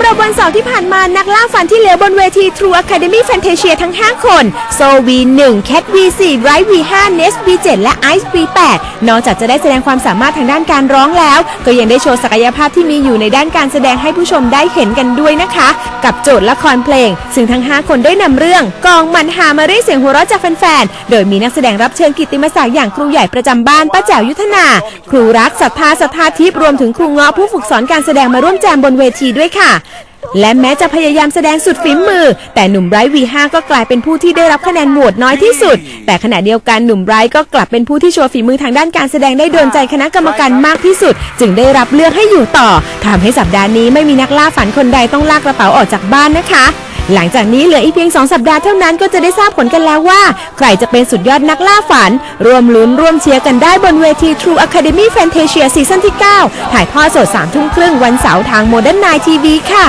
ำหรับวันเสาร์ที่ผ่านมานักล่าฝันที่เหลือบนเวที True Academy Fantasia ทั้ง 5 คน โซ V1 Cat V4 Bright V5 Nest V7 และ Ice V8 นอกจากจะได้แสดงความสามารถทางด้านการร้องแล้ว ก็ยังได้โชว์ศักยภาพที่มีอยู่ในด้านการแสดงให้ผู้ชมได้เห็นกันด้วยนะคะ กับโจทย์ละครเพลง ซึ่งทั้ง 5 คนได้นำเรื่อง กองมันหามาเรียกเสียงหัวเราะจากแฟนๆ โดยมีนักแสดงรับเชิญกิตติมศักดิ์อย่างครูใหญ่ประจำบ้านป้าแจ๋วยุทธนา ครูรักศรัทธาศรัทธาทิพย์รวมถึงครูเงาะผู้ฝึกสอนการแสดงมาร่วมแจมบนเวทีด้วยค่ะ และแม้จะพยายามแสดงสุดฝีมือ แต่หนุ่มไบรท์วีห้าก็กลายเป็นผู้ที่ได้รับคะแนนโหวตน้อยที่สุด แต่ขณะเดียวกันหนุ่มไบรท์ก็กลับเป็นผู้ที่โชว์ฝีมือทางด้านการแสดงได้โดนใจคณะกรรมการมากที่สุด จึงได้รับเลือกให้อยู่ต่อทำให้สัปดาห์นี้ไม่มีนักล่าฝันคนใดต้องลากกระเป๋าออกจากบ้านนะคะ หลังจากนี้เหลืออีกเพียง 2 สัปดาห์เท่านั้นก็จะได้ทราบผลกันแล้วว่า ใครจะเป็นสุดยอดนักล่าฝันรวมลุ้นร่วมเชียร์กันได้บนเวที True Academy Fantasia ซีซั่นที่ 9 ถ่ายทอดสด3ทุ่มครึ่งวันเสาร์ทาง Modern Night TV ค่ะ